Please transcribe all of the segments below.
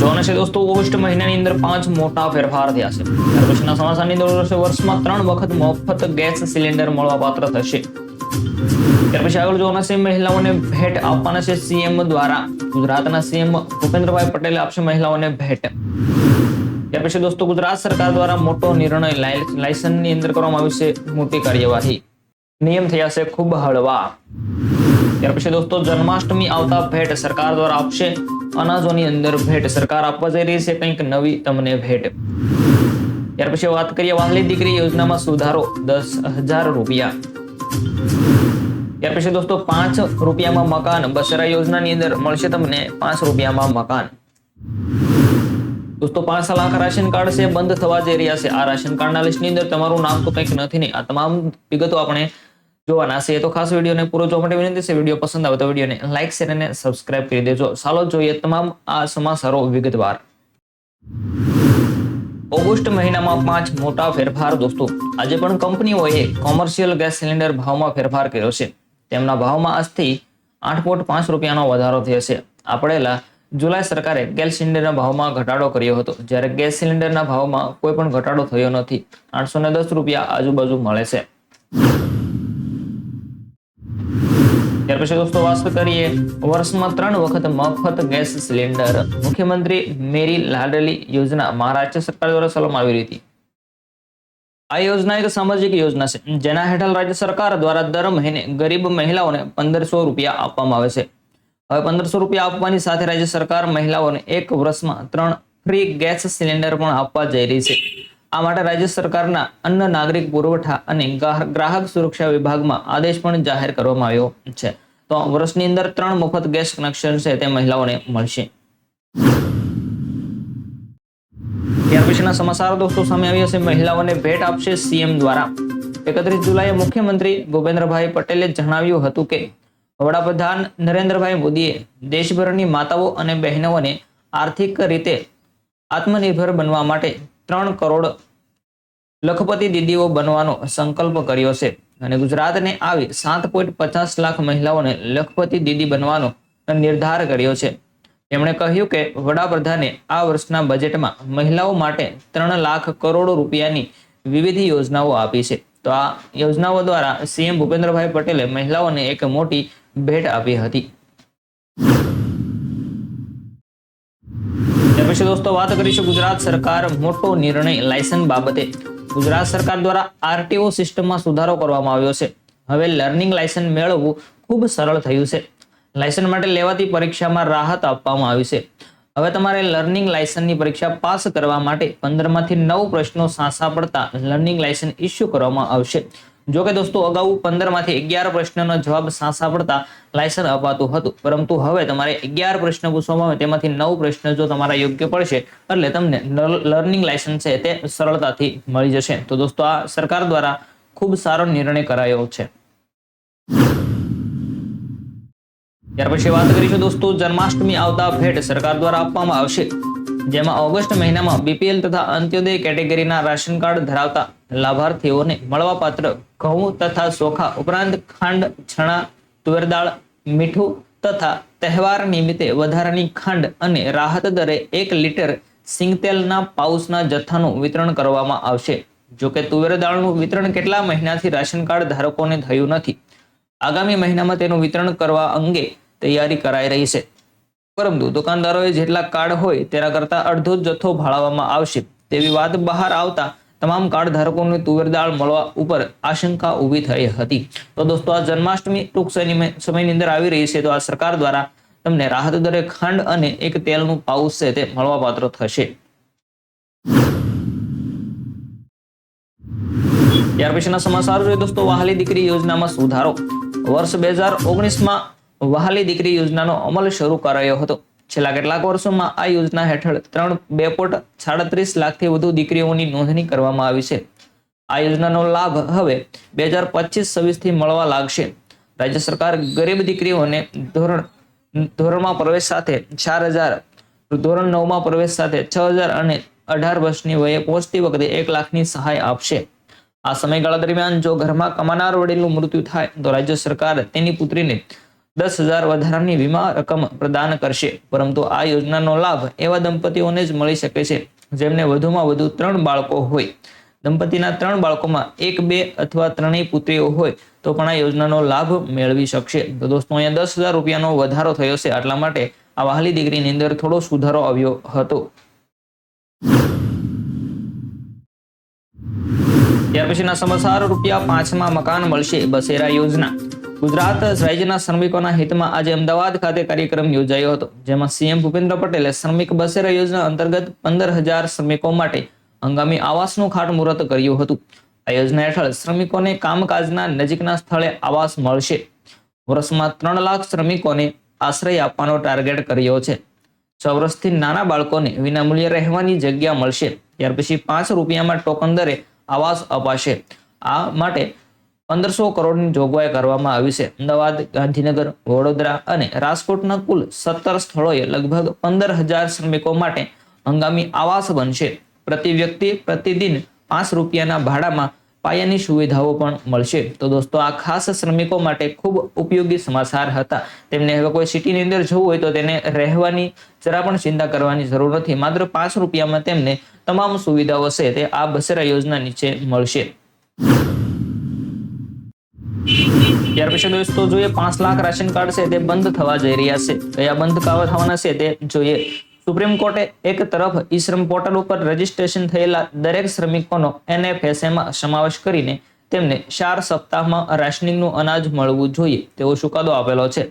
જોવાનું છે દોસ્તો, ઓગસ્ટ મહિનાની અંદર પાંચ મોટા ફેરફાર થયા છે. ત્યાર પછીના સમાચારની વર્ષમાં ત્રણ વખત મફત ગેસ સિલિન્ડર મળવાપાત્ર થશે. ત્યાર પછી આગળ જોવાના છે મહિલાઓને ભેટ આપવાના છે સીએમ દ્વારા. ગુજરાતના સીએમ ભૂપેન્દ્રભાઈ પટેલે આપશે મહિલાઓને ભેટ. ત્યાર પછી દોસ્તો, ગુજરાત સરકાર દ્વારા મોટો નિર્ણય લાય- લાયસન્સની અંદર કરવામાં આવ્યું છે મોટી કાર્યવાહી. નિયમ થયા છે ખૂબ હળવા. ત્યાર પછી દોસ્તો, જન્માષ્ટમી આવતા ભેટ સરકાર દ્વારા આપશે. અનાજોની અંદર ભેટ સરકાર આપવા જઈ રહી છે, કંઈક નવી તમને ભેટ. ત્યાર પછી વાત કરીએ વહાલી દીકરી યોજનામાં સુધારો, દસ હજાર રૂપિયા. ત્યાર પછી દોસ્તો, પાંચ રૂપિયામાં મકાન, બસરા યોજનાની અંદર મળશે તમને પાંચ રૂપિયામાં મકાન. દોસ્તો, પાંચ લાખ રાશન કાર્ડ છે, બંધ થવા જઈ રહ્યા છે. આ રાશન કાર્ડના લિસ્ટની અંદર તમારું નામ તો કંઈક નથી નહીં. આ તમામ વિગતો આપણે જોવાના છે. તો ખાસ વિડીયોને પૂરો જોવા માટે વિનંતી છે. વીડિયો પસંદ આવે તો વિડીયોને લાઇક શેર અને સબસ્ક્રાઇબ કરી દેજો. ચાલો જોઈએ તમામ આ સમાચારો વિગતવાર. ઓગસ્ટ મહિનામાં પાંચ મોટા ફેરફાર દોસ્તો. આજે પણ કંપનીઓએ કોમર્શિયલ ગેસ સિલિન્ડર ભાવમાં ફેરફાર કર્યો છે. તેમના ભાવમાં આજથી આઠ પોઈન્ટ પાંચ રૂપિયાનો વધારો થયો છે. આ પડેલા જુલાઈ સરકારે ગેસ સિલિન્ડરના ભાવમાં ઘટાડો કર્યો હતો. જ્યારે ગેસ સિલિન્ડરના ભાવમાં કોઈ પણ ઘટાડો થયો નથી. આઠસો ને દસ રૂપિયા આજુબાજુ મળે છે. પછી દોસ્તો, વાત કરીએ વર્ષમાં ત્રણ વખત મફત ગેસ સિલિન્ડર. મુખ્યમંત્રી મેરી લાડલી યોજના મહારાષ્ટ્ર સરકાર દ્વારા ચલાવવામાં આવી હતી. આ યોજના એક સામાજિક યોજના છે, જેના હેઠળ રાજ્ય સરકાર દ્વારા દર મહિને ગરીબ મહિલાઓને પંદરસો રૂપિયા આપવામાં આવે છે. હવે પંદરસો રૂપિયા આપવાની સાથે રાજ્ય સરકાર મહિલાઓને એક વર્ષમાં ત્રણ ફ્રી ગેસ સિલિન્ડર પણ આપવા જઈ રહી છે. આ માટે રાજ્ય સરકારના અન્ન નાગરિક પુરવઠા અને ગ્રાહક સુરક્ષા વિભાગમાં આદેશ પણ જાહેર કરવામાં આવ્યો છે. તો વર્ષની અંદર ત્રણ મફત ગેસ કનેક્શન છે તે મહિલાઓને મળશે. ત્યાર પછીના સમાચાર દોસ્તો, સામે આવ્યા છે, મહિલાઓને ભેટ આપશે સીએમ દ્વારા. એકત્રીસ જુલાઈએ મુખ્યમંત્રી ભૂપેન્દ્રભાઈ પટેલે જણાવ્યું હતું કે, વડાપ્રધાન નરેન્દ્રભાઈ મોદીએ દેશભરની માતાઓ અને બહેનોને આર્થિક રીતે આત્મનિર્ભર બનવા માટે ત્રણ કરોડ લખપતિ દીદીઓ બનવાનો સંકલ્પ કર્યો છે. અને ગુજરાતને આવી સાત પોઈન્ટ પચાસ લાખ મહિલાઓને લખપતિ દીદી બનવાનો નિર્ધાર કર્યો છે. તેમણે કહ્યું કે વડાપ્રધાને આ વર્ષના બજેટમાં મહિલાઓ માટે ત્રણ લાખ કરોડ રૂપિયાની વિવિધ યોજનાઓ આપી છે. તો આ યોજનાઓ દ્વારા સીએમ ભૂપેન્દ્રભાઈ પટેલે મહિલાઓને એક મોટી ભેટ આપી હતી. પછી દોસ્તો, વાત કરીશું ગુજરાત સરકાર મોટો નિર્ણય લાયસન્સ બાબતે. ગુજરાત સરકાર દ્વારા આરટીઓ સિસ્ટમમાં સુધારો કરવામાં આવ્યો છે. હવે લર્નિંગ લાયસન્સ મેળવવું ખૂબ સરળ થયું છે. લાયસન્સ માટે લેવાતી પરીક્ષામાં રાહત આપવામાં આવી છે. હવે તમારે લર્નિંગ લાયસન્સની પરીક્ષા પાસ કરવા માટે પંદરમાંથી નવ પ્રશ્નો સાસા પડતા લર્નિંગ લાયસન્સ ઇસ્યુ કરવામાં આવશે. જો દોસ્તો, અગાઉ પંદરમાંથી અગિયાર પ્રશ્નનો જવાબ સાસા પડતા લાયસન્સ અપાતું હતું. પરંતુ હવે તમારે અગિયાર પ્રશ્ન પૂછવામાં આવે, તેમાંથી નવ પ્રશ્ન જો તમારા યોગ્ય પડશે, એટલે તમને લર્નિંગ લાયસન્સ છે તે સરળતાથી મળી જશે. તો દોસ્તો, આ સરકાર દ્વારા ખૂબ સારો નિર્ણય કરાયો છે. ત્યાર પછી વાત કરીશું દોસ્તો, જન્માષ્ટમી આવતા ભેટ સરકાર દ્વારા આપવામાં આવશે. જેમાં ઓગસ્ટ મહિનામાં બીપીએલ તથા અંત્યોદય કેટેગરીના રાશન કાર્ડ ધરાવતા લાભાર્થીઓને મળવાપાત્ર ઘઉં તથા ચોખા ઉપરાંત ખાંડ, છણા, તુવેર દાળ, મીઠું તથા તહેવાર નિમિત્તે વધારાની ખાંડ અને રાહત દરે એક લીટર સિંગતેલના પાઉસના જથ્થાનું વિતરણ કરવામાં આવશે. જોકે તુવેર દાળનું વિતરણ કેટલા મહિનાથી રાશન કાર્ડ ધારકોને થયું નથી. આગામી મહિનામાં તેનું વિતરણ કરવા અંગે તૈયારી કરાઈ રહી છે. પરંતુ દુકાનદારોએ જેટલા કાર્ડ હોય તેના કરતા અડધો જથ્થો ભાળવવામાં આવશે. તેવી વાત બહાર આવતા તમામ કાર્ડ ધારકોને તુવેર મળવા ઉપર આશંકા ઊભી થઈ હતી. તો દોસ્તો, આ જન્માષ્ટમી ટૂંક સમયની અંદર આવી રહી છે, તો આ સરકાર દ્વારા તમને રાહત દરે ખાંડ અને એક તેલનું પાઉચ છે તે મળવાપાત્ર થશે. ત્યાર પછીના સમાચાર જોઈએ દોસ્તો, વહાલી દીકરી યોજનામાં સુધારો. વર્ષ બે હજાર ઓગણીસમાં વહાલી દીકરી યોજનાનો અમલ શરૂ કરાયો હતો. છેલ્લા કેટલાક વર્ષોમાં આ યોજના હેઠળ ત્રણ, બે પોઈન્ટ સાડત્રીસ લાખથી વધુ દીકરીઓની નોંધણી કરવામાં આવી છે. આ યોજનાનો લાભ હવે બે હજાર પચીસ છવ્વીસથી મળવા લાગશે. રાજ્ય સરકાર ગરીબ દીકરીઓને ધોરણ, ધોરણમાં પ્રવેશ સાથે ચાર હજાર, ધોરણ નવમાં પ્રવેશ સાથે છ હજાર અને અઢાર વર્ષની વયે પહોંચતી વખતે એક લાખની સહાય આપશે. આ સમયગાળા દરમિયાન જો ઘરમાં કમાનાર વડીલનું મૃત્યુ થાય તો રાજ્ય સરકાર તેની પુત્રીને દસ હજાર વધારાની વીમા રકમ પ્રદાન કરશે. પરંતુ આ યોજનાનો લાભ એવા દંપતીઓને જ મળી શકે છે, જેમને વધુમાં વધુ ત્રણ બાળકો હોય. દંપતીના ત્રણ બાળકોમાં એક, બે અથવા ત્રણેય પુત્રીઓ હોય, તો પણ આ યોજનાનો લાભ મેળવી શકશે. તો દોસ્તો, અહીંયા દસ હજાર રૂપિયાનો વધારો થયો છે એટલા માટે આ વહાલી દીકરીની અંદર થોડો સુધારો આવ્યો હતો. ત્યાર પછીના સમાચાર, રૂપિયા પાંચમાં મકાન મળશે, બસેરા યોજના. ગુજરાત રાજ્યના શ્રમિકોના હિતમાં આજે અમદાવાદ ખાતે કાર્યક્રમ યોજાયો હતો, જેમાં સીએમ ભૂપેન્દ્ર પટેલે શ્રમિક બસેરા યોજના અંતર્ગત પંદર હજાર શ્રમિકો માટે હંગામી આવાસનું ખાતમુહૂર્ત કર્યું હતું. આ યોજના હેઠળ શ્રમિકોને કામકાજના નજીકના સ્થળે આવાસ મળશે. વર્ષમાં ત્રણ લાખ શ્રમિકોને આશ્રય આપવાનો ટાર્ગેટ કર્યો છે. છ વર્ષથી નાના બાળકોને વિનામૂલ્યે રહેવાની જગ્યા મળશે. ત્યાર પછી પાંચ રૂપિયામાં ટોકન દરે આવાસ અપાશે. આ માટે પંદરસો કરોડની જોગવાઈ કરવામાં આવી છે. અમદાવાદ, ગાંધીનગર, વડોદરા અને રાજકોટના કુલ સત્તર સ્થળોએ લગભગ પંદર હજાર શ્રમિકો માટે હંગામી આવાસ બનશે. પ્રતિ વ્યક્તિ પ્રતિદિન પાંચ રૂપિયાના ભાડામાં પાયાની સુવિધાઓ પણ મળશે. તો દોસ્તો, આ ખાસ શ્રમિકો માટે ખૂબ ઉપયોગી સમાચાર હતા. તેમને હવે કોઈ સિટીની અંદર જવું હોય તો તેને રહેવાની જરા પણ ચિંતા કરવાની જરૂર નથી. માત્ર પાંચ રૂપિયામાં તેમને તમામ સુવિધાઓ છે તે આ બસેરા યોજના નીચે મળશે. ત્યાર પછી દોસ્તો જોઈએ પાંચ લાખ રાશન કાર્ડ છે તે બંધ થવા જઈ રહ્યા છે. કયા બંધ થવાના છે તે જોઈએ. સુપ્રીમ કોર્ટે એક તરફ ઈ શ્રમ પોર્ટલ ઉપર રજીસ્ટ્રેશન થયેલા દરેક શ્રમિકોનો એનએફએસએમાં સમાવેશ કરીને તેમને ચાર સપ્તાહમાં રાશનિંગનું અનાજ મળવું જોઈએ તેવો ચુકાદો આપેલો છે.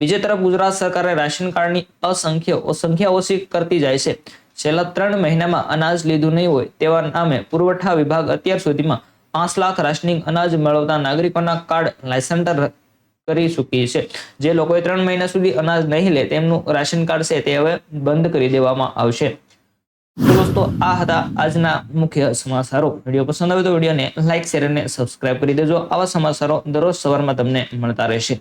બીજી તરફ ગુજરાત સરકારે રાશન કાર્ડની અસંખ્ય સંખ્યા ઓછી કરતી જાય છે. છેલ્લા ત્રણ મહિનામાં અનાજ લીધું નહીં હોય તેવા નામે પુરવઠા વિભાગ અત્યાર સુધીમાં પાંચ લાખ રાશનિંગ અનાજ મેળવતા નાગરિકોના કાર્ડ લાયસન્ટર કરી ચૂકી છે. જે લોકોએ ત્રણ મહિના સુધી અનાજ નહીં લે, તેમનું રાશન કાર્ડ છે તે હવે બંધ કરી દેવામાં આવશે. દોસ્તો, આ હતા આજના મુખ્ય સમાચારો. વીડિયો પસંદ આવે તો વિડીયોને લાઇક શેર અને સબસ્ક્રાઇબ કરી દેજો. આવા સમાચારો દરરોજ સવારમાં તમને મળતા રહેશે.